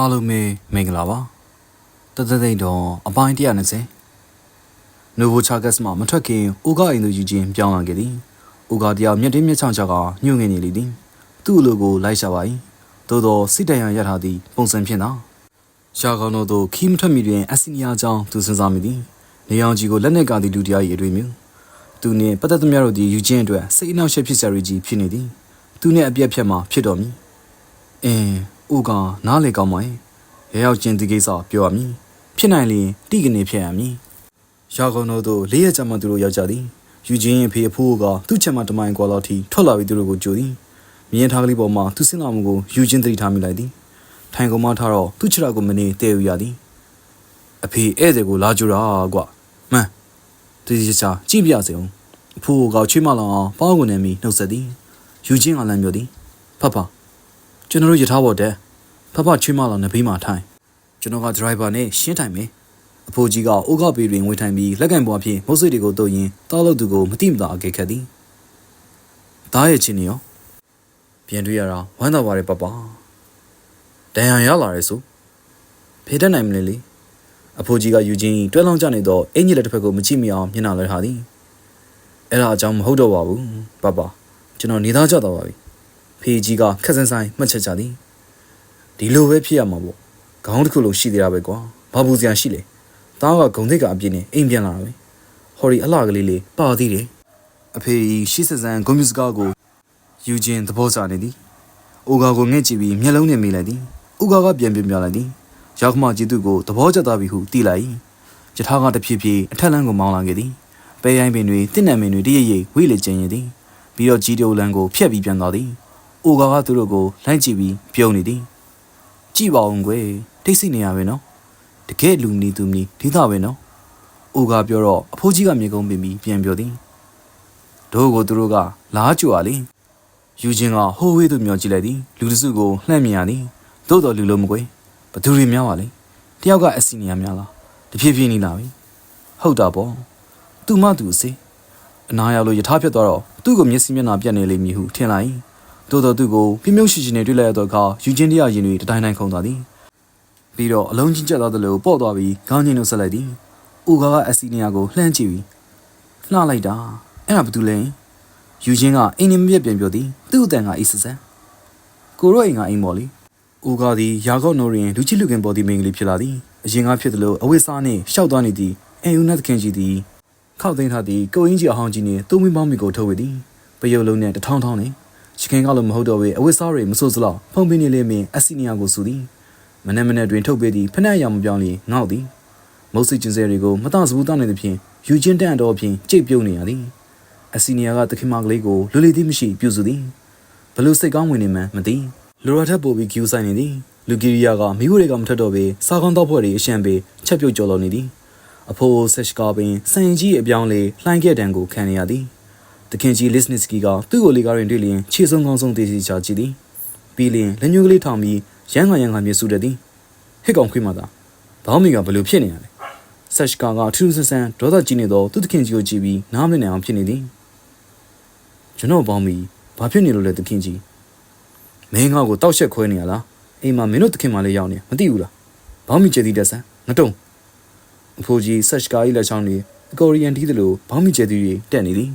အားလုံးပဲမင်္ဂလာပါတသသိမ့်တော်အပိုင်း120နိုဗိုချာဂတ်မှမထွက်ခင်အိုကအင်သူယူချင်းပြောင်းလာခဲ့သည်အိုကတရားမျက်တင်းမျက်ချောင်းချကညှို့ငင်နေလေသည်သူ့အလိုကိုလိုက်ရှာပါ၏သို့သောစိတ်တရံရထားသည့်ပုံစံဖြင့်သာရှာကောင်တို့တို့ခီးမထွက်မီတွင်အစီနီယာကြောင့်သူစဉ်းစားမိသည်နေအောင်ကြီးကိုလက်နက်ကသည့်လူတရား၏အတွေ့မျိုးသူနှင့်ပတ်သက်သမျှတို့သည်ယူချင်းအတွက်စိတ်အနှောက်အယှက်ဖြစ်စရာကြီးဖြစ်နေသည်သူနှင့်အပြက်ဖြတ်မှဖြစ်တော်မူအင်း အိုကနားလေကောင်းပါရဲ့ရရောက်ချင်းဒီကိစ္စပြောရမည်ဖြစ်နိုင်ရင်တိကနေဖြစ်ရမည်ရာကောင်တို့တို့လေးရက်ကြာမှသူတို့ရောက်ကြသည်ယူချင်းရဲ့ဖေအဖိုးကသူ့ချက်မှတမိုင်ကွာလောက်ထိထွက်လာပြီးသူတို့ကိုကြိုသည်မြင်းထားကလေးပေါ်မှာသူစင်လာမှုကိုယူချင်းသတိထားမိလိုက်သည်ထိုင်ကုန်မထားတော့သူ့ခြေထောက်ကိုမနေတည်ယူရသည်အဖေဧည့်သည်ကိုလာကြတာကွမှန်သူဒီချာကြည့်ပြစေအောင်အဖိုးကချွေးမလောင်အောင်ပေါင်းကုန်နေမိနှုတ်ဆက်သည်ယူချင်းကလည်းပြောသည်ဖဖ ကျွန်တော်တို့ယထာဘော်တဲ့ဖဖချွေးမလောင်နေဘေးမှာထိုင်ကျွန်တော်ကဒရိုက်ဘာနဲ့ရှင်းထိုင်မယ်အဖိုးကြီးကအိုကပေတွင်ဝင်ထိုင်ပြီးလက်ကင်ပေါ်ဖြင့်မုတ်ဆွေတွေကိုတုပ်ရင်းတောက်လို့သူကိုမတိမတာအကဲခတ်သည်သားရဲ့ချင်းနေရောပြန်တွေ့ရတာဝမ်းသာပါတယ်ပပဒဏ်ရာရလာရဲဆိုဖေးတတ်နိုင်မလဲလေအဖိုးကြီးကယူချင်းတွဲလောင်းကြနေတော့အင်ကြီးလက်တစ်ဖက်ကိုမကြည့်မိအောင်မျက်နှာလဲထားသည်အဲ့ဒါအကြောင်းမဟုတ်တော့ပါဘူးပပကျွန်တော်နေသားကြတော့ပါပြီ ဖေးကြီးကခက်ဆန်းဆိုင်မှတ်ချက်ကြသည်ဒီလိုပဲဖြစ်ရမှာပေါ့ခေါင်းတစ်ခုလုံးရှိသေးတာပဲကွာဘာဘူးစရာရှိလဲသားကဂုံသိက္ခာအပြည့်နဲ့အိမ်ပြန်လာတာပဲဟော်ရီအလှကလေးလေးပါသေးတယ်အဖေရှိစစံဂုံမြူစကားကိုယူချင်းသဘောကျနေသည်အိုဂါကိုငှက်ကြည့်ပြီးမျက်လုံးနဲ့မေးလိုက်သည်ဥဂါကပြန်ပြပြလိုက်သည်ရောက်မှကြည့်သူကိုသဘောကျသွားပြီဟုတီးလိုက်ယထာကတဖြည်းဖြည်းအထက်လန်းကိုမောင်းလာခဲ့သည်ပဲရိုင်းပင်တွေတင့်နံပင်တွေတရရိပ်ဝေးလေကျင်ရသည်ပြီးတော့ကြီးတိုလန်းကိုဖျက်ပြီးပြန်သွားသည် အိုဂါကသူတို့ကိုလိုက်ကြည့်ပြီးပြုံးနေသည်ကြည့်ပါဦးကွယ်ထိတ်ဆိတ်နေရပဲနော်တကယ်လူမီသူမီဒီသားပဲနော်အိုကပြောတော့အဖိုးကြီးကမြေကုန်းပင်ပြီးပြန်ပြောသည်တို့ကိုသူတို့ကလားကြွာလေယူချင်းကဟိုးဝေးသူမျောကြည့်လိုက်သည်လူတစုကိုလှမ်းမြင်ရသည်သို့တော်လူလုံးမကွယ်ဘသူတွေများပါလေတယောက်ကအစီနီယာများလားတဖြည်းဖြည်းနေလာပြီဟုတ်တာပေါ့သူမသူအစေအနာရလို့ယထာဖြစ်သွားတော့သူ့ကိုမျက်စိမျက်နှာပြတ်နေလိမ့်မည်ဟုထင်လိုက် သို့တော်သူ့ကိုပြမြုပ်ရှိရှိနဲ့တွေ့လိုက်ရတော့အခါယူချင်းတရားရင်တွေတတိုင်းတိုင်းခုန်သွားသည်ပြီးတော့အလုံးချင်းကျက်သွားသလိုပေါ့သွားပြီးခေါင်းချင်းနှုတ်ဆက်လိုက်သည်။အိုကာကအစီနီယာကိုလှမ်းကြည့်ပြီးလှလိုက်တာအဲ့ဒါဘာတူလဲ။ယူချင်းကအင်းနေမပြတ်ပြန်ပြောသည်သူ့အတန်ကအေးစစံ။ကိုရောအိမ်ကအိမ်ပေါ်လေ။အိုကာသည်ရာကော့နိုရင်လူချစ်လူခင်ပေါ်သည်မင်္ဂလိဖြစ်လာသည်။အရင်ကဖြစ်သလိုအဝိစားနှင့်ရှောက်သွားနေသည်။အန်ယူနတ်ခင်ကြီးသည်ခောက်သိမ်းထားသည့်ကိုအင်းကြီးအဟောင်းကြီးနှင့်သုံးမင်းပေါင်းမီကိုထုတ်ဝေသည်။ပယုတ်လုံးနှင့်တထောင်းထောင်းနှင့် ချခင်ကလည်းမဟုတ်တော့ဝေအဝိစားတွေမဆိုးစလောက်ဖုန်ပင်းနေလေမင်းအစီနီယာကိုစူသည်။မနေ့မနေ့တွင်ထုတ်ပေးသည့်ဖနက်အရာမပြောင်းလျင်ငေါ့သည်မုတ်စိတ်ကျင်စဲတွေကိုမတစဘူးတောင်းနေသဖြင့်ယူချင်းတန့်တော်ဖြင့်ကြိတ်ပြုံးနေရသည်အစီနီယာကတခင်မကလေးကိုလူလီသည်မရှိပြုစုသည်ဘလို့စိတ်ကောင်းဝင်နေမှန်းမသိလိုရာထက်ပိုပြီးကျူးဆိုင်နေသည်လူကီရီယာကမိဖို့တွေကမထက်တော့ပေစားကောင်းတော့ဖွဲ့တွေအရှံပေချက်ပြုတ်ကြော်လုံးနေသည်အဖိုးဆက်ရှကာပင်စံကြီးအပြောင်းလေးလှိုင်းခဲ့တံကိုခံနေရသည် တခင်ကြီးလစ်နစ်စကီကသူ့ကိုလေကားရင်တွေ့လျင်ခြေဆုံးကောင်းဆုံးသေးစီချကြည့်သည်ပြီးလျင်လက်ညှိုးကလေးထောင်ပြီးရန်ကရန်ကမြေစုတဲ့သည်ဟစ်ကောင်ခွေးမသာဘောင်းမီကဘလို့ဖြစ်နေရလဲဆက်ရှကာကထူးထူးဆန်းဆန်းဒေါသကြီးနေတော့သူ့တခင်ကြီးကိုကြည့်ပြီးနားမလည်နိုင်အောင်ဖြစ်နေသည်ကျွန်တော်ဘောင်းမီဘာဖြစ်နေလို့လဲတခင်ကြီးမင်းငါ့ကိုတောက်ရှက်ခွဲနေရလားအိမ်မှာမင်းတို့တခင်မလေးရောက်နေမသိဘူးလားဘောင်းမီကျဲသည်တက်ဆန်းငတုံအဖိုးကြီးဆက်ရှကာကြီးလက်ချောင်းလေးအကော်ရီယန်တီးသလိုဘောင်းမီကျဲသည်တွေတက်နေသည်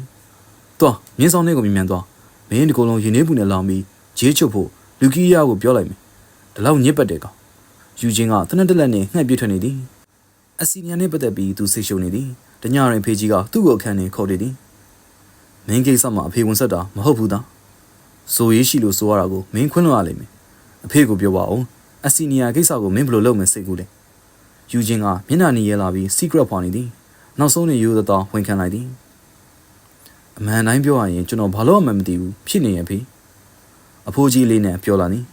သွားမြင်းဆောင်လေးကိုမြင်မြန်သွားမင်းဒီကုလုံးရင်နေပူနဲ့လောင်ပြီးဂျေးချုပ်ဖို့လူကီယာကိုပြောလိုက်မယ်ဒီလောက်ညစ်ပတ်တယ်ကောင်ယူချင်းကတနက်တက်လက်နဲ့ငှက်ပြစ်ထွက်နေသည်အစီနီယာနဲ့ပတ်သက်ပြီးသူစိတ်ရှုံနေသည်တညရင်ဖေးကြီးကသူ့ကိုအခန်းနဲ့ခေါ်နေသည်မင်းကိစ္စမှာအဖေဝင်ဆက်တာမဟုတ်ဘူးသားဆိုရေးရှိလို့ဆိုရတာကိုမင်းခွင့်လို့ရလိမ့်မယ်အဖေကိုပြောပါအောင်အစီနီယာကိစ္စကိုမင်းဘယ်လိုလုပ်မလဲစိတ်ကူးလဲယူချင်းကမျက်နှာနီရဲလာပြီး secret ဖွာနေသည်နောက်ဆုံးနေယူသတော့ဝင်ခံလိုက်သည် အမှန်တိုင်းပြောရရင်ကျွန်တော်ဘာလို့မှမသိဘူးဖြစ်နေရဲ့ဖေအဖိုးကြီးလေးနဲ့ပြောလာသည်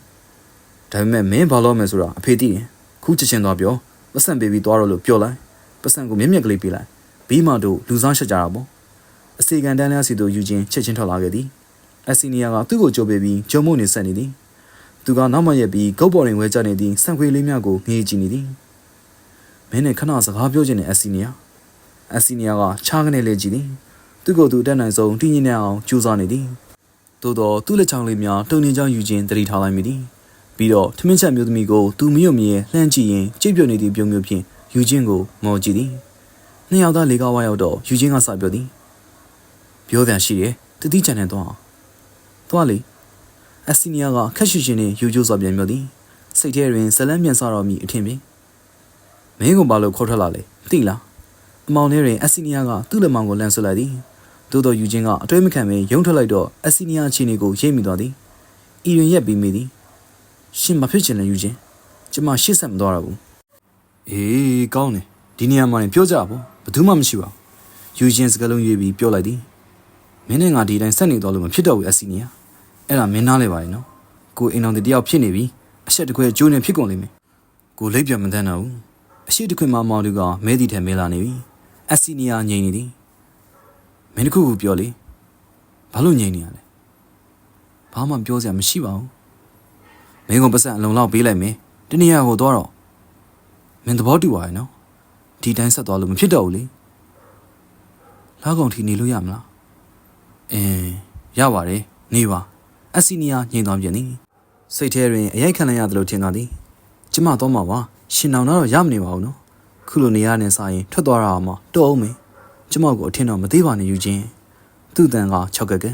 ဒါပေမဲ့မင်းဘာလို့မယ်ဆိုတာအဖေသိရင်ခုချက်ချင်းသွားပြောပတ်စံပေးပြီးသွားတော့လို့ပြောလိုက်ပတ်စံကိုမြက်မြက်ကလေးပေးလိုက်ဘီးမတို့လူစားရှက်ကြတာပေါ့အစီကန်တန်းလျားစီတို့ယူချင်းချက်ချင်းထွက်လာခဲ့သည်အစီနီယာကသူ့ကိုကြိုးပေးပြီးဂျုံမုံနေဆက်နေသည်သူကနောက်မှရက်ပြီးဂုတ်ပေါ်တွင်ဝဲကြနေသည့်ဆန်ခွေလေးများကိုငေးကြည့်နေသည်မင်းနဲ့ခဏစကားပြောချင်တဲ့အစီနီယာအစီနီယာကချားကနေလေကြည့်သည် သူ့ကိုယ်သူအတက်နိုင်ဆုံးတင်းညင်းနေအောင်ကြိုးစားနေသည်သို့တော့သူ့လက်ချောင်းလေးများတုံနေကြောင်းယူခြင်းတတိထားလိုက်မိသည်ဘပြီးတော့ထမင်းချက်မျိုးသမီးကိုသူမယုံမြင်လှမ်းကြည့်ရင်ကြိတ်ပြုတ်နေသည့်ပြုံမျိုးဖြင့်ယူချင်းကိုမော်ကြည့်သည်နှစ်ယောက်သားလေးကားဝါရောက်တော့ယူချင်းကစပြောသည်ပြောပြန်ရှိတယ်တတိချန်နဲ့တော့သွားလေအစီနီယာကခက်ရှိရှင်နဲ့ယူကျိုးစွာပြန်ပြောသည်စိတ်ထဲတွင်ဇလန်းမြန်ဆတော်မူအထင်ပင်မင်းကဘာလို့ခေါ်ထွက်လာလဲသိလားအမောင်ထဲတွင်အစီနီယာကသူ့လက်မောင်ကိုလန့်ဆွလိုက်သည် သို့တော်ယူချင်းကအတွေးမခံဘဲရုံထွက်လိုက်တော့အစီနီယာအခြေအနေကိုရိပ်မိသွားသည်ဤတွင်ရက်ပြီးမိသည်ရှင်မဖြစ်ချင်လဲယူချင်းကျမရှေ့ဆက်မသွားတော့ဘူးအေးကောင်းတယ်ဒီနေရာမှာနေပြောကြပါဘယ်သူမှမရှိပါဘူးယူချင်းစကလုံးရွေးပြီးပြောလိုက်သည်မင်းနဲ့ငါဒီတိုင်းဆက်နေတော့လို့မဖြစ်တော့ဘူးအစီနီယာအဲ့ဒါမင်းနားလဲပါရဲ့နော်ကိုအိမ်တော်တယောက်ဖြစ်နေပြီအဆက်တစ်ခွဲကျိုးနေဖြစ်ကုန်လိမ့်မယ်ကိုလိပ်ပြမတန်းတော့ဘူးအရှိတစ်ခွဲမမောင်လူကမဲတီထဲမဲလာနေပြီအစီနီယာငြိမ်နေသည် မင်းတခုခုပြောလေဘာလို့ငြိမ်နေရလဲဘာမှပြောစရာမရှိပါဘူးမင်းကပတ်စံအလုံးလောက်ပေးလိုက်မယ်တနည်းအားကိုသွားတော့မင်းသဘောတူပါရဲ့နော်ဒီတိုင်းဆက်သွားလို့မဖြစ်တော့ဘူးလေလာကောင်ထီနေလို့ရမလားအင်းရပါတယ်နေပါအစီနီယာညင်သွားပြန်သည်စိတ်ထဲတွင်အရိုက်ခံလိုက်ရတယ်လို့ထင်သွားသည်ကျမတော့မှာပါရှင်နောင်တော့ရမနေပါဘူးနော်ခုလိုနေရနေစားရင်ထွက်သွားရအောင်မတော့အောင်မေ ကျမကိုအထင်တော့မသေးပါနဲ့ယူချင်းသူ့တန်က၆ကက်က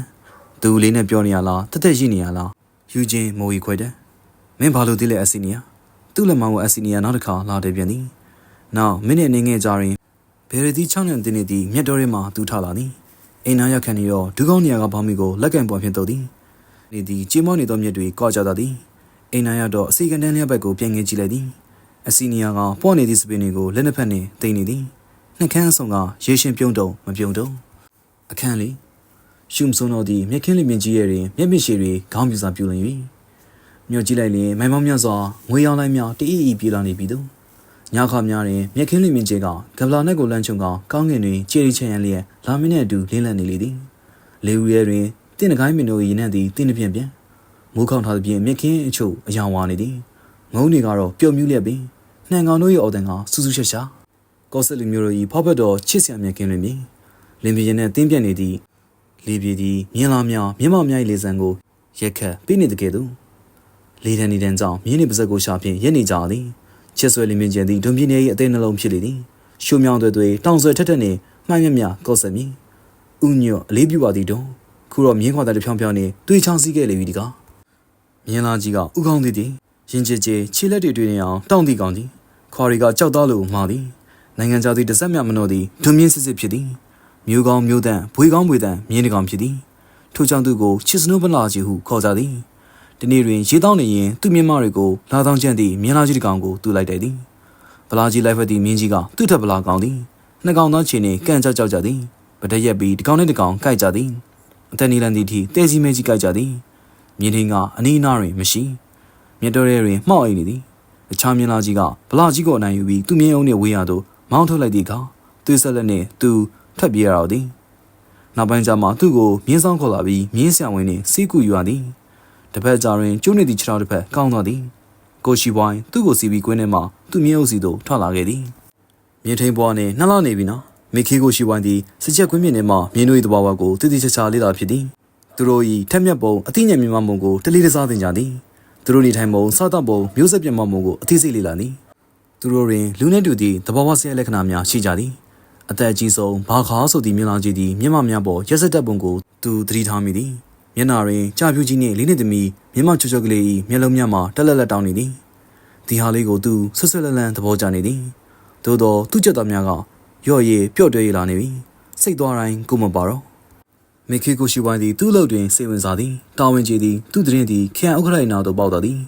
သူလေးနဲ့ပြောနေရလားတက်တက်ရှိနေရလားယူချင်းမိုးကြီးခွဲတယ်မင်းဘာလို့သိလဲအစီနီယာသူ့လက်မောင်းကိုအစီနီယာနောက်တစ်ခါလာတယ်ပြန်သည်နောက်မင်းနဲ့နေငယ်ကြရင်ဘယ်ရသည်ချောင်းနဲ့တင်းနေသည်မြတ်တော်ရဲမှာသူထလာသည်အိမ်နာရောက်ခံနေရောဒုကောင်းနေရာကဘောင်းမီကိုလက်ကန်ပွားဖြင့်တုပ်သည်နေသည်ကြေမောနေသောမြက်တွေကောက်ကြသာသည်အိမ်နာရောက်တော့အစီကန်တန်းလျက်ဘက်ကိုပြန်ငယ်ကြည့်လိုက်သည်အစီနီယာကပေါ့နေသည့်စပင်းတွေကိုလက်နှစ်ဖက်နှင့်တင်နေသည် နှက်ခမ်းအဆုံကရေရှင်ပြုံးတုံမပြုံးတုံအခန်းလေးရှုံစုံတော်သည်မြက်ခင်းလေးမြင့်ကြီးရဲ့တွင်မျက်မြင့်ရှည်တွေခေါင်းပြူစာပြူလွင်၍မြော်ကြည့်လိုက်ရင်မိုင်မောင်းမြတ်စွာငွေရောင်လိုက်များတအီအီပြေလာနေပြီသူညခါများတွင်မြက်ခင်းလေးမြင့်ကြီးကကဗလာနဲ့ကိုလန့်ချုံကကောင်းငင်တွင်ခြေရီချင်ရန်လျက်လာမင်းနဲ့အတူလင်းလန့်နေလေသည်လေဦးရဲတွင်တင်းတကိုင်းမင်းတို့၏နဲ့သည်တင်းတစ်ပြင်းပြန်မိုးခေါင်ထားသဖြင့်မြက်ခင်းအချို့အယောင်ဝါနေသည်ငုံတွေကတော့ပျော်မြူးလျက်ပင်နှံကောင်တို့၏အော်တန်ကဆူဆူရှာရှာ ကောဆက်လူမျိုးတို့၏ဖောက်ဖက်တော်ချစ်စရာမြက်ခင်းတွင်မြင်လင်းပြင်းနဲ့တင်းပြက်နေသည့်လေပြေသည်မြင်းလာများမြင်းမများ၏လေဆံကိုရက်ခတ်ပေးနေတကယ်သူလေတန်းနေတန်းကြောင့်မြင်းနေပါဇက်ကိုရှာဖြင့်ရက်နေကြသည်ချစ်ဆွဲလင်းမြင့်ကျန်သည့်ဒွန်ပြင်းရဲ့အသေးနှလုံးဖြစ်လေသည်ရှုံမြောင်းတွေတွေတောင်ဆွဲထက်ထက်နေမှိုင်းမြမြကောက်ဆက်မြည်ဥညွတ်အလေးပြပါသည်တော့ခုတော့မြင်းခွာတဲ့ဖြောင်းဖြောင်းနေတွေးချောင်းစည်းခဲ့လေပြီဒီကမြင်းလာကြီးကဥကောင်းသည်သည်ရင်ချေချေခြေလက်တွေတွေ့နေအောင်တောင့်တီကောင်းသည်ခေါ်ရီကကြောက်သားလိုမှားသည် နိုင်ငံသားသည်တစ်ဆက်မြမနှောသည်ဒွန်ပြင်းစစ်စစ်ဖြစ်သည်မျိုးကောင်းမျိုးတန့်ဘွေကောင်းဘွေတန့်မြင်းတကောင်ဖြစ်သည်ထို့ကြောင့်သူကိုချစ်စနိုးပလာကြီးဟုခေါ်ကြသည်ဒီနေ့တွင်ရေတောင်းနေရင်သူ့မျက်မှောက်တွေကိုလာတောင်းကျန့်သည့်မြင်းလာကြီးတစ်ကောင်ကိုတူလိုက်တယ်သည်ဗလာကြီးလိုက်ဖက်သည့်မြင်းကြီးကသူ့ထက်ဗလာကောင်သည်နှစ်ကောင်သားချင်းနှင့်ကန်ကြောက်ကြောက်ကြသည်ဗဒက်ရက်ပြီးတစ်ကောင်နဲ့တစ်ကောင်ကြိုက်ကြသည်အသက်နီလန်သည့်ထိတဲကြီးမဲကြီးကြိုက်ကြသည်မြင်းထင်းကအနီးအနားတွင်မရှိမြတ်တော်ရဲတွင်မှောက်အိမ်နေသည်အခြားမြင်းလာကြီးကဗလာကြီးကိုအနိုင်ယူပြီးသူ့မြင်းအောင်နှင့်ဝေးရသို့ မောင်းထုတ်လိုက်သည့်အခါသူ့ဆက်လက်နှင့်သူထွက်ပြေးရတော့သည်နောက်ပိုင်းကျမှသူ့ကိုမြင်းဆောင်ခေါ်လာပြီးမြင်းဆံဝင်နှင့်စီးကူယူရသည်တစ်ဖက်ကြားတွင်ကျိုးနေသည့်ခြေထောက်တစ်ဖက်ကောင်းသွားသည်ကိုရှိပွိုင်းသူ့ကိုစီပြီးကွင်းထဲမှသူ့မြင်းအုပ်စီသို့ထွက်လာခဲ့သည်မြင်းထိန်ပွားနှင့်နှလောက်နေပြီနော်မိခေးကိုရှိပွိုင်းသည်စစ်ချက်ကွင်းမြင့်ထဲမှမြင်းတို့၏တဘာဝကိုတည်တည်ချာချာလေ့လာဖြစ်သည်သူတို့၏ထက်မြက်ပုံအသိဉာဏ်မြင်မှပုံကိုတလေးတစားသင်ကြသည်သူတို့နေထိုင်ပုံစားတောက်ပုံမျိုးဆက်ပြတ်မှပုံကိုအသိစိတ်လေ့လာသည် သူတို့တွင်လူနှင့်တူသည့်တဘာဝဆရာလက္ခဏာများရှိကြသည်အသက်အကြီးဆုံးဘာခါဆိုသည့်မြင်းလာကြီးသည်မြင့်မများပေါ်ရက်စက်တက်ပုံကိုသူသတိထားမိသည်မျက်နာတွင်ကြာပြူကြီးနှင့်လေးနှစ်သမီးမြမချွတ်ချွတ်ကလေး၏မျက်လုံးများမှာတက်လက်လက်တောင်းနေသည်ဒီဟာလေးကိုသူဆွဆွလန်းလန်းသဘောကျနေသည်သို့သောသူ့ချက်သားများကရော့ရည်ပျော့တွဲရလာနေပြီစိတ်သွားတိုင်းကိုမပါတော့မေခေကိုရှိဝိုင်းသည်သူ့လောက်တွင်စိတ်ဝင်စားသည်တာဝန်ကြီးသည်သူ့တရင်သည်ခရန်ဥက္ကဋ္ဌနာသို့ပေါက်တော်သည်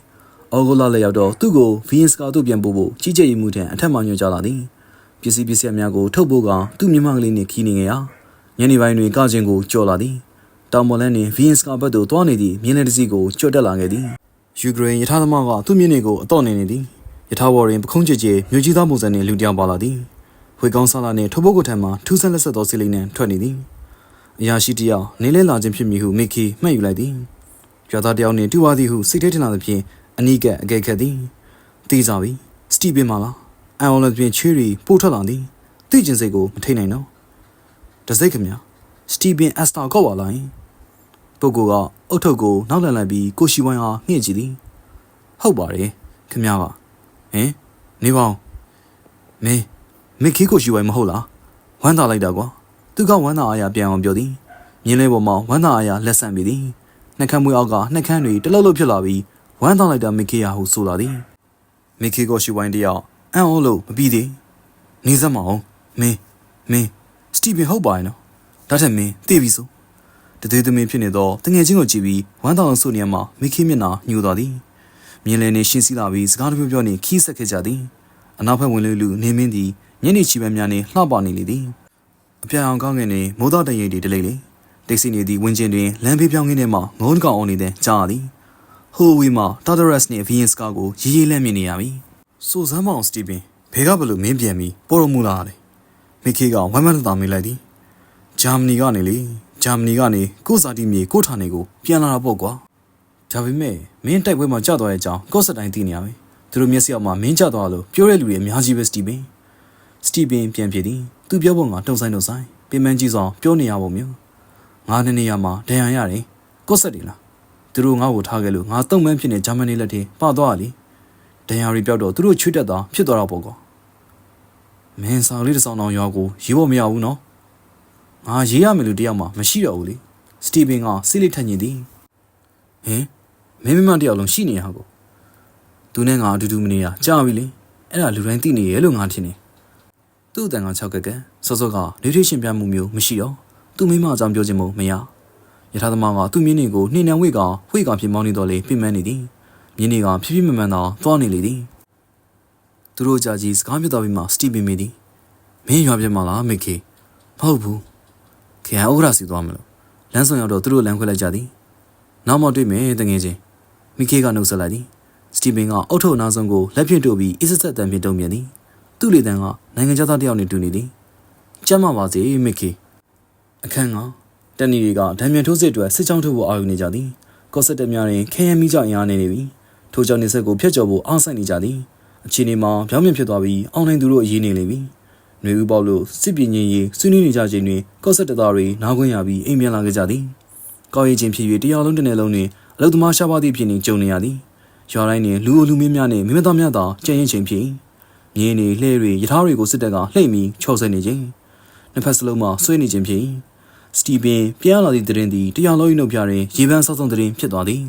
အော်ဂိုလာလည်းရောက်တော့သူ့ကိုဗီယင်စကာသို့ပြန်ပို့ဖို့ကြီးကြပ်ရေးမှုထံအထက်မှညွှန်ကြားလာသည်ပစ္စည်းပစ္စည်းများကိုထုတ်ဖို့ကသူ့မြမကလေးနှင့်ခီးနေငယ်ရာညနေပိုင်းတွင်ကခြင်းကိုကြော်လာသည်တောင်ပေါ်လန်းနှင့်ဗီယင်စကာဘက်သို့တွားနေသည့်မြင်းလက်တစ်စီးကိုကြော်တက်လာခဲ့သည်ယူကရိန်းယထာသမားကသူ့မြင်းတွေကိုအတော့နေနေသည်ယထာဘော်တွင်ပခုံးကြဲကြဲမြို့ကြီးသားပုံစံနှင့်လူတယောက်ပါလာသည်ဝေကောင်းဆလာနှင့်ထိုးပုတ်ကိုထံမှထူးဆန်းလက်ဆက်သောစီလိန်နှင့်ထွက်နေသည်အရာရှိတယောက်နေလဲလာခြင်းဖြစ်မည်ဟုမိခီမှတ်ယူလိုက်သည်ရွာသားတယောက်နှင့်တူပါသည်ဟုစိတ်ထဲထင်လာသဖြင့် အနီးကပ်အကဲခတ်သည်သိကြပြီစတီဗင်မလားအန်အော်လက်ဖြင့်ချွေးရီပို့ထွက်လာသည်သိကျင်စိတ်ကိုမထိန်နိုင်တော့တစိတ်ခမစတီဗင်အက်စတာကောက်ပါလားပုဂ္ဂိုလ်ကအုတ်ထုတ်ကိုနောက်လန်လိုက်ပြီးကိုရှိဝိုင်းအားငှင့်ကြည့်သည်ဟဟုတ်ပါတယ်ခင်ဗျားကဟင်နေပါဦးမင်းမင်းခေကိုရှိဝိုင်းမဟုတ်လားဝမ်းသာလိုက်တာကွာသူကဝမ်းသာအားရပြန်အောင်ပြောသည်မြင်းလေးပေါ်မှာဝမ်းသာအားရလက်ဆန့်ပြီးသည်နှက်ခမ်းမွေးအောက်ကနှက်ခမ်းတွေတလုံးလုံးဖြစ်လာပြီး ဝမ်းသာလိုက်တာမခေရဟုဆိုလာသည်မခေကိုရှိဝိုင်းတယောက်အံ့ဩလို့မပြီးသေးနေစမ်းမအောင်မင်းမင်းစတီဗင်ဟုတ်ပါရဲ့နော်ဒါထက်မင်းသိပြီဆိုတသေးသမီးဖြစ်နေတော့တငယ်ချင်းကိုကြည့်ပြီးဝမ်းသာအောင်ဆိုနေမှာမခေမျက်နှာညှို့သွားသည်မြင်းလေးနေရှင်းစီလာပြီးစကားတပြောပြောနေခီးဆက်ခဲ့ကြသည်အနောက်ဘက်ဝင်လူလူနေမင်းသည်ညနေချီပန်းများနေလှပနေလေသည်အပြာအောင်ကောင်းငင်နေမိုးသားတရိပ်တွေတလိမ့်လေတိတ်ဆိနေသည့်ဝင်းကျင်တွင်လမ်းဘေးပြောင်းခင်းထဲမှငုံးတကောင်အောင်နေတဲ့ကြားသည် ဟိုဝီမှာတာဒရက်စ်နှင့်ဗီယင်စကာကိုရေးရေးလန့်မြင်နေရပြီစိုးစမ်းမအောင်စတီဗင်ဘဲကဘလို့မင်းပြန်ပြီးပိုရိုမူလာလေမိခေကဝမ်းမန်းသာမေးလိုက်သည်ဂျာမနီကနေလေဂျာမနီကနေကိုဇာတိမြေကိုဌာနေကိုပြန်လာတာပေါ့ကွာဒါပေမဲ့မင်းတိုက်ပွဲမှာကြာသွားတဲ့အကြောင်းကော့စတိုင်းသိနေရမယ်သူတို့မျက်စိအောက်မှာမင်းကြာသွားလို့ပြောတဲ့လူတွေအများကြီးပဲစတီဗင်စတီဗင်ပြန်ဖြစ်သည်သူပြောပုံကတုံဆိုင်တုံဆိုင်ပြင်ပန်းကြီးဆောင်ပြောနေရပုံမျိုးငါးနှစ်နေရာမှာဒဏ်ရာရတယ်ကို့ဆက်တယ်လား သူတို့ငါ့ကိုထားခဲ့လို့ငါတုံမန်းဖြစ်နေဂျာမနီလက်ထဲပသွားရလေဒဏ်ရာတွေပြောက်တော့သူတို့ချွတ်တက်တာဖြစ်သွားတော့ပေါ့ကွာမင်းဆောင်လေးတစ်ဆောင်တောင်ရွာကိုရေးဖို့မရဘူးနော်ငါရေးရမယ်လို့တယောက်မှမရှိတော့ဘူးလေစတီဗင်ကစိတ်လေးထက်ညင်သည်ဟင်မင်းမမတယောက်လုံးရှိနေရဟာကိုသူနဲ့ငါအတူတူမနေရကြာပြီလေအဲ့ဒါလူတိုင်းသိနေရဲ့လို့ငါထင်တယ်သူ့အတန်က6ကက်ကက်စောစောကနေထွေးရှင်ပြမှုမျိုးမရှိတော့သူ့မိမအကြောင်းပြောခြင်းမို့မရ ယထာသမားကသူ့မြင်းနေကိုနှိမ့်နှံဝိတ်ကဝိတ်ကဖြစ်မောင်းနေတော့လေပြင်းမနေသည်မြင်းနေကဖြည်းဖြည်းမှန်မှန်သာသွားနေလေသည်သူတို့ကြာကြီးစကားပြောတော့ပြီးမှစတီဗင်မေသည်မင်းရွာပြမလားမိခေမဟုတ်ဘူးခင်ဗျာဥက္ကရာစီသွားမလို့လမ်းဆောင်ရောက်တော့သူတို့လမ်းခွဲလိုက်ကြသည်နောက်မှတွေ့မယ်တငယ်ချင်းမိခေကနှုတ်ဆက်လိုက်သည်စတီဗင်ကအုတ်ထုပ်အနာဆုံးကိုလက်ဖြင့်တို့ပြီးအစ်ဆက်ဆက်တန်ဖြင့်တုံ့ပြန်သည်သူ့လေတန်းကနိုင်ငံခြားသားတယောက်နဲ့တူနေသည်ကျမ်းမာပါစေမစ်ခီအခန်းက တန်နီတွေကဒံမြန်ထိုးစစ်အတွက်စစ်ကြောင်းထုတ်ဖို့အာရုံနေကြသည်ကော့ဆက်တက်များတွင်ခဲယမ်းမိကြအင်အားနေနေပြီထိုကြောင့်နေဆက်ကိုဖျက်ကျော်ဖို့အားဆိုင်နေကြသည်အခြေအနေမှာပြောင်းပြန်ဖြစ်သွားပြီးအောင်နိုင်သူတို့အရေးနေလေပြီຫນွေဦးပေါက်လို့စစ်ပြင်းရင်ရေးဆွေးနွေးနေကြချိန်တွင်ကော့ဆက်တက်သားတွေနားခွင့်ရပြီးအိမ်ပြန်လာခဲ့ကြသည်ကောက်ရင်ချင်းဖြစ်၍တရားလုံးတစ်နယ်လုံးတွင်အလုသမားရှားပါသည့်ဖြစ်နေကြုံနေရသည်ရွာတိုင်းတွင်လူအလူမင်းများနှင့်မိမသားများသာကြံ့ရင်ချင်းဖြစ်မြင်းနေလှဲတွေရထားတွေကိုစစ်တပ်ကလှိမ့်ပြီးချော့ဆဲနေခြင်းနှစ်ဖက်စလုံးမှာဆွေးနေခြင်းဖြင့် စတီဗင်ပြန်လာသည့်တရင်သည်တရားလုံး၏နှုတ်ပြတွင်ရေပန်းဆောက်ဆောင်တရင်ဖြစ်သွားသည်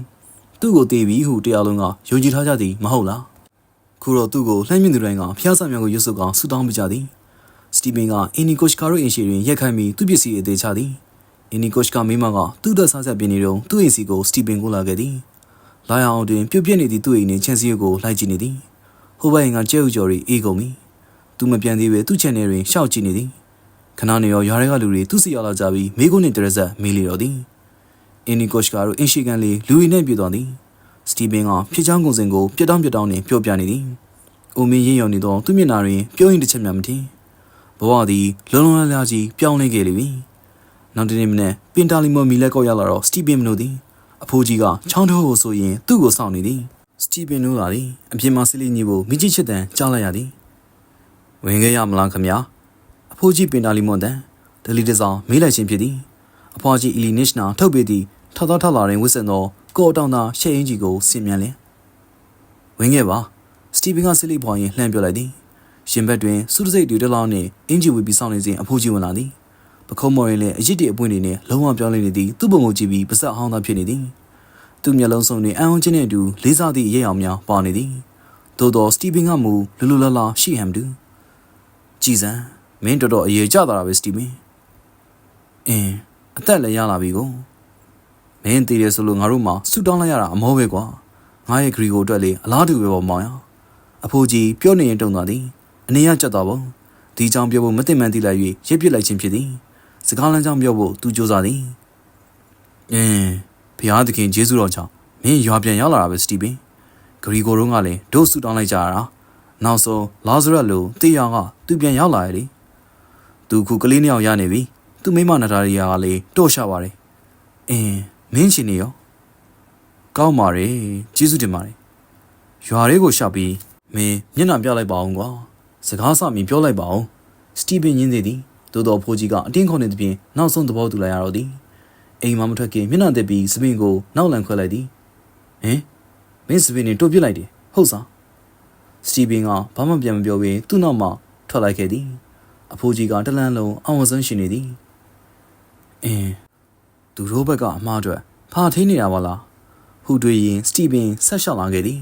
သူ့ကိုတေးပြီးဟုတရားလုံးကယုံကြည်ထားကြသည်မဟုတ်လားခုတော့သူ့ကိုလှမ်းမြင့်သူတိုင်းကဖျားဆံများကိုရွတ်ဆုပ်ကဆူတောင်းပေးကြသည်စတီဗင်ကအင်နီကိုရှ်ကာရိုအင်ရှိတွင်ရက်ခိုင်းပြီးသူ့ပစ္စည်းအသေးချသည်အင်နီကိုရှ်ကမိမကသူ့တက်ဆားဆက်ပြနေတော့သူ့အိမ်စီကိုစတီဗင်ကိုလာခဲ့သည်လာရအောင်တွင်ပြုတ်ပြစ်နေသည့်သူ့အိမ်နှင့်ချန်စီကိုလိုက်ကြည့်နေသည်ဟိုဘက်ရင်ကကျဲဥကျော်ရီအေးကုန်ပြီ။သူမပြန်သေးပဲသူ့ channel တွင်ရှောက်ကြည့်နေသည်။ ခဏနေရောရွာတွေကလူတွေသူ့စီရောက်လာကြပြီးမိကုန်းနဲ့တရက်ဆက်မေးလျော်သည်။အင်နီကိုရှ်ကတော့အင်ရှိကန်လေးလူရီနဲ့ပြေသွားသည်။စတီဗင်ကဖြစ်ချောင်းကုန်စင်ကိုပြတ်တောင်းပြတ်တောင်းနဲ့ပြောပြနေသည်။အိုမင်းရင်ရောင်နေသောသူ့မျက်နှာတွင်ပြုံးရင်တစ်ချက်မှမထင်။ဘဝသည်လုံးလုံးလျားလျားကြီးပြောင်းလဲခဲ့လေပြီ။နောက်တနေ့မနေ့ပင်တာလီမော်မီလက်ကောက်ရောက်လာတော့စတီဗင်မနိုသည်အဖိုးကြီးကချောင်းထိုးကိုဆိုရင်သူ့ကိုစောင့်နေသည်။စတီဗင်နိုးလာသည်အပြင်မှာဆစ်လီညီကိုမိကြီးချစ်တန်ကြားလိုက်ရသည်ဝင်ခဲ့ရမလားခမညာ အဖိုးကြီးပင်တာလီမွန်တန်ဒလီတဆောင်မေးလိုက်ခြင်းဖြစ်သည်အဖွားကြီးအီလီနစ်နာထုတ်ပေးသည့်ထောက်သောထောက်လာရင်ဝစ်စင်သောကိုအတောင်သာရှက်အင်းကြီးကိုဆင်မြန်လင်ဝင်ခဲ့ပါစတီဗင်ကဆစ်လီဖွာရင်လှမ်းပြောလိုက်သည်ရှင်ဘက်တွင်စုတစိတ်တွေတလောင်းနှင့်အင်ဂျီဝီပြီးစောင့်နေစဉ်အဖိုးကြီးဝင်လာသည်ပခုံးမော်ရင်လည်းအရစ်တွေအပွင့်တွေနဲ့လုံးဝပြောင်းလဲနေသည်သူ့ပုံကိုကြည့်ပြီးပါဆက်အဟောင်းသားဖြစ်နေသည်သူ့မျက်လုံးစုံတွင်အံအောင်ချင်းနှင့်အတူလေးစားသည့်ရဲရောင်များပါနေသည်သို့သောစတီဗင်ကမူလူလူလာလာရှိဟမ်တူကြည်စံမ င်းတော်တော်အရေးကြတာပဲစတီဗင်အင်းအသက်လည်းရလာပြီကိုမင်းတည်တယ်ဆိုလို့ငါတို့မှဆူတောင်းလိုက်ရတာအမောပဲကွာငါရဲ့ဂရီကိုအတွက်လေအလားတူပဲပေါ့မောင်ရအဖိုးကြီးပြောနေရင်တုံသွားသည်အနေရကြက်သွားပုံဒီကြောင်ပြောဖို့မသိမှန်သိလိုက်၍ရစ်ပစ်လိုက်ခြင်းဖြစ်သည်စကားလမ်းကြောင်းပြောဖို့သူကြိုးစားသည်အင်းဘုရားသခင်ယေရှုတော်ကြောင့်မင်းရွာပြန်ရောက်လာတာပဲစတီဗင်ဂရီကိုတို့ကလည်းဒို့ဆူတောင်းလိုက်ကြတာနောက်ဆုံးလာဇရက်လိုတေးရောင်ကသူပြန်ရောက်လာရလေ သူခုကလေးနှစ်ယောက်ရနေပြီသူမိမနာတာရီယာကလည်းတော့ရှာပါတယ်အင်းမင်းရှင်နေရောကောင်းပါတယ်ကျေးဇူးတင်ပါတယ်ရွာလေးကိုရှာပြီးမင်းမျက်နှာပြလိုက်ပါအောင်ကွာစကားစမြင်ပြောလိုက်ပါအောင်စတီဗင်ညင်းသေးသည်သို့တော်ဖိုးကြီးကအတင်းခေါနေသဖြင့်နောက်ဆုံးသဘောတူလိုက်ရတော့သည်အိမ်မမထွက်ခင်မျက်နှာတက်ပြီးစပင်ကိုနောက်လန်ခွဲလိုက်သည်ဟင်မင်းစပင်းနဲ့တို့ပြစ်လိုက်တယ်ဟုတ်စားစတီဗင်ကဘာမှပြန်မပြောဘဲသူ့နောက်မှထွက်လိုက်ခဲ့သည် အဖိုးကြီးကတလန်းလုံးအောင်ဝဆုံးရှင်နေသည်အင်းသူတို့ဘက်ကအမှားအတွက်ဖာထိန်နေတာပါလားဟူတွေရင်စတီဗင်ဆက်လျှောက်လာခဲ့သည်